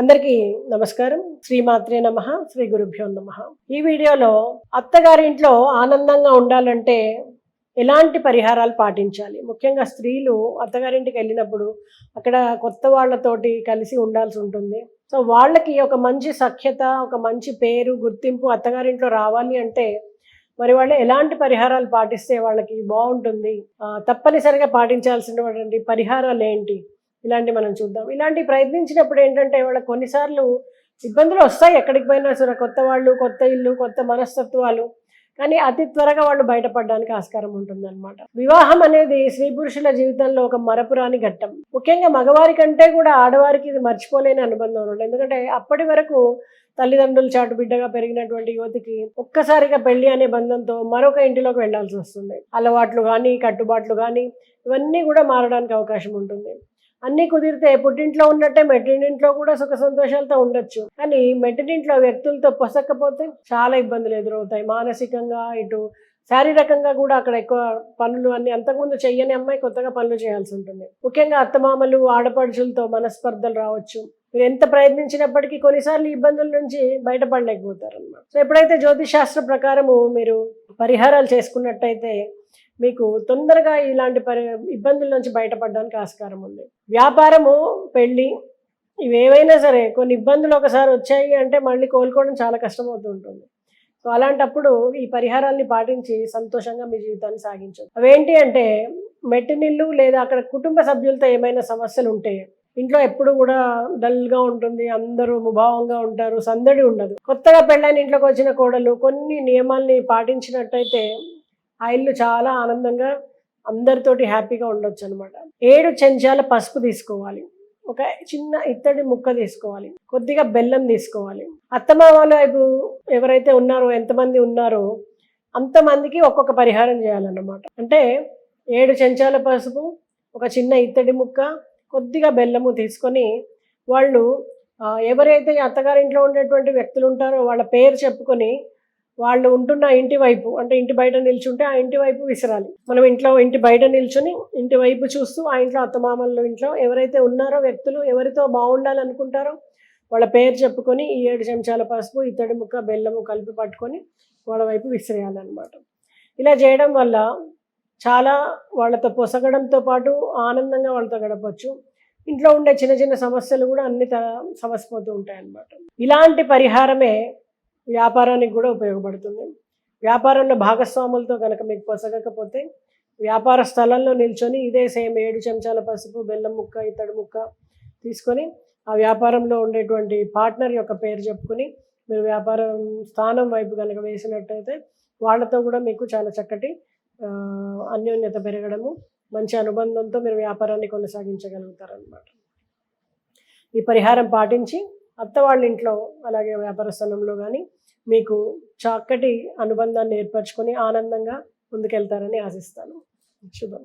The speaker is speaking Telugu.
అందరికీ నమస్కారం. శ్రీమాత్రే నమ శ్రీ గురుభ్యో నమ. ఈ వీడియోలో అత్తగారింట్లో ఆనందంగా ఉండాలంటే ఎలాంటి పరిహారాలు పాటించాలి? ముఖ్యంగా స్త్రీలు అత్తగారింటికి వెళ్ళినప్పుడు అక్కడ కొత్త వాళ్ళతోటి కలిసి ఉండాల్సి ఉంటుంది. సో వాళ్ళకి ఒక మంచి సఖ్యత ఒక మంచి పేరు గుర్తింపు అత్తగారింట్లో రావాలి అంటే మరి వాళ్ళు ఎలాంటి పరిహారాలు పాటిస్తే వాళ్ళకి బాగుంటుంది? తప్పనిసరిగా పాటించాల్సినటువంటి పరిహారాలు ఏంటి? ఇలాంటి మనం చూద్దాం. ఇలాంటి ప్రయత్నించినప్పుడు ఏంటంటే వాళ్ళకి కొన్నిసార్లు ఇబ్బందులు వస్తాయి ఎక్కడికి పోయినా సరే కొత్త వాళ్ళు కొత్త ఇల్లు కొత్త మనస్తత్వాలు. కానీ అతి త్వరగా వాళ్ళు బయటపడడానికి ఆస్కారం ఉంటుందన్నమాట. వివాహం అనేది స్త్రీ పురుషుల జీవితంలో ఒక మరపురాని ఘట్టం. ముఖ్యంగా మగవారి కంటే కూడా ఆడవారికి ఇది మర్చిపోలేని అనుబంధం ఉంటుంది. ఎందుకంటే అప్పటి వరకు తల్లిదండ్రులు చాటు బిడ్డగా పెరిగినటువంటి యువతికి ఒక్కసారిగా పెళ్ళి అనే బంధంతో మరొక ఇంటిలోకి వెళ్ళాల్సి వస్తుంది. అలవాట్లు కానీ కట్టుబాట్లు కానీ ఇవన్నీ కూడా మారడానికి అవకాశం ఉంటుంది. అన్నీ కుదిరితే పుట్టింట్లో ఉన్నట్టే మెట్టింటింట్లో కూడా సుఖ సంతోషాలతో ఉండొచ్చు. కానీ మెట్టింట్లో వ్యక్తులతో పొసక్కపోతే చాలా ఇబ్బందులు ఎదురవుతాయి. మానసికంగా ఇటు శారీరకంగా కూడా అక్కడ ఎక్కువ పనులు అన్ని అంతకుముందు చెయ్యని అమ్మాయి కొత్తగా పనులు చేయాల్సి ఉంటుంది. ముఖ్యంగా అత్తమామలు ఆడపడుచులతో మనస్పర్ధలు రావచ్చు. మీరు ఎంత ప్రయత్నించినప్పటికీ కొన్నిసార్లు ఇబ్బందుల నుంచి బయటపడలేకపోతారు అన్నమాట సో ఎప్పుడైతే జ్యోతిష్ శాస్త్ర ప్రకారము మీరు పరిహారాలు చేసుకున్నట్టయితే మీకు తొందరగా ఇలాంటి పరి ఇబ్బందుల నుంచి బయటపడడానికి ఆస్కారం ఉంది. వ్యాపారము పెళ్ళి ఇవేవైనా సరే కొన్ని ఇబ్బందులు ఒకసారి వచ్చాయి అంటే మళ్ళీ కోలుకోవడం చాలా కష్టమవుతూ ఉంటుంది. సో అలాంటప్పుడు ఈ పరిహారాల్ని పాటించి సంతోషంగా మీ జీవితాన్ని సాగించండి. అవేంటి అంటే మెట్టినిల్లు లేదా అక్కడ కుటుంబ సభ్యులతో ఏమైనా సమస్యలు ఉంటే ఇంట్లో ఎప్పుడు కూడా డల్గా ఉంటుంది అందరూ ముభావంగా ఉంటారు సందడి ఉండదు. కొత్తగా పెళ్ళైన ఇంట్లోకి వచ్చిన కోడలు కొన్ని నియమాల్ని పాటించినట్టయితే ఆ ఇల్లు చాలా ఆనందంగా అందరితోటి హ్యాపీగా ఉండొచ్చు అనమాట ఏడు చెంచాల పసుపు తీసుకోవాలి. ఒక చిన్న ఇత్తడి ముక్క తీసుకోవాలి. కొద్దిగా బెల్లం తీసుకోవాలి. అత్తమామల వైపు ఎవరైతే ఉన్నారో ఎంతమంది ఉన్నారో అంతమందికి ఒక్కొక్క పరిహారం చేయాలన్నమాట. అంటే ఏడు చెంచాల పసుపు ఒక చిన్న ఇత్తడి ముక్క కొద్దిగా బెల్లము తీసుకొని వాళ్ళు ఎవరైతే అత్తగారింట్లో ఉండేటువంటి వ్యక్తులు ఉంటారో వాళ్ళ పేరు చెప్పుకొని వాళ్ళు ఉంటున్న ఇంటి వైపు అంటే ఇంటి బయట నిల్చుంటే ఆ ఇంటి వైపు విసరాలి. మనం ఇంట్లో ఇంటి బయట నిల్చుని ఇంటి వైపు చూస్తూ ఆ ఇంట్లో అత్తమామల ఇంట్లో ఎవరైతే ఉన్నారో వ్యక్తులు ఎవరితో బాగుండాలనుకుంటారో వాళ్ళ పేరు చెప్పుకొని ఈ ఏడు చెంచాల పసుపు ఇత్తడి ముక్క బెల్లము కలిపి పట్టుకొని వాళ్ళ వైపు విసిరేయాలన్నమాట. ఇలా చేయడం వల్ల చాలా వాళ్ళతో పొసగడంతో పాటు ఆనందంగా వాళ్ళతో గడపచ్చు. ఇంట్లో ఉండే చిన్న చిన్న సమస్యలు కూడా అన్ని త సమసిపోతూ ఉంటాయి అన్నమాట ఇలాంటి పరిహారమే వ్యాపారానికి కూడా ఉపయోగపడుతుంది. వ్యాపారంలో భాగస్వాములతో కనుక మీకు పొసగకపోతే వ్యాపార స్థలంలో నిల్చొని ఇదే సేమ్ ఏడు చెంచాల పసుపు బెల్లం ముక్క ఇత్తడి ముక్క తీసుకొని ఆ వ్యాపారంలో ఉండేటువంటి పార్ట్నర్ యొక్క పేరు చెప్పుకొని మీరు వ్యాపారం స్థానం వైపు కనుక వేసినట్టయితే వాళ్ళతో కూడా మీకు చాలా చక్కటి అన్యోన్యత పెరగడము మంచి అనుబంధంతో మీరు వ్యాపారాన్ని కొనసాగించగలుగుతారనమాట ఈ పరిహారం పాటించి అత్త వాళ్ళ ఇంట్లో అలాగే వ్యాపార స్థలంలో కానీ మీకు చక్కటి అనుబంధాన్ని ఏర్పరచుకొని ఆనందంగా ముందుకెళ్తారని ఆశిస్తాను. శుభం.